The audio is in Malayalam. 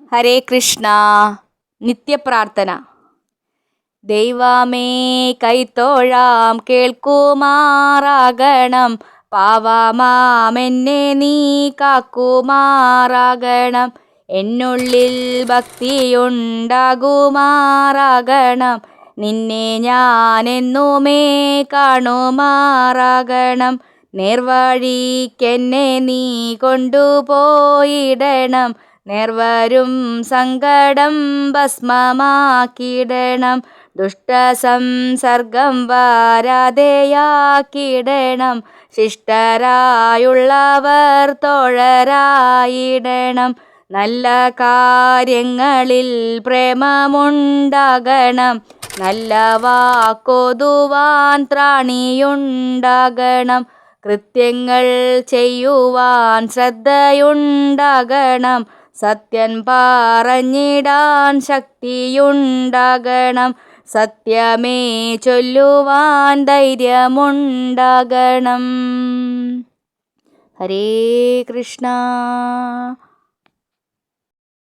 ഹരേ കൃഷ്ണ. നിത്യപ്രാർത്ഥന. ദൈവമേ കൈത്തോഴാം കേൾക്കുമാറാകണം. പാവാമാമെന്നെ നീ കാക്കുമാറാകണം. എന്നുള്ളിൽ ഭക്തിയുണ്ടാകുമാറാകണം. നിന്നെ ഞാൻ എന്നുമേ കാണുമാറാകണം. നേർവഴിക്കെന്നെ നീ കൊണ്ടുപോയിടണം. നേർവരും സങ്കടം ഭസ്മമാക്കിയിടണം. ദുഷ്ടസംസർഗം വാരാതെയാക്കിടണം ശിഷ്ടരായുള്ളവർ തോഴരായിടണം. നല്ല കാര്യങ്ങളിൽ പ്രേമമുണ്ടാകണം. നല്ല വാക്കൊതുവാൻ ത്രാണിയുണ്ടാകണം. കൃത്യങ്ങൾ ചെയ്യുവാൻ ശ്രദ്ധയുണ്ടാകണം. സത്യൻ പറഞ്ഞിടാൻ ശക്തിയുണ്ടാകണം. സത്യമേ ചൊല്ലുവാൻ ധൈര്യമുണ്ടാകണം. ഹരേ കൃഷ്ണ.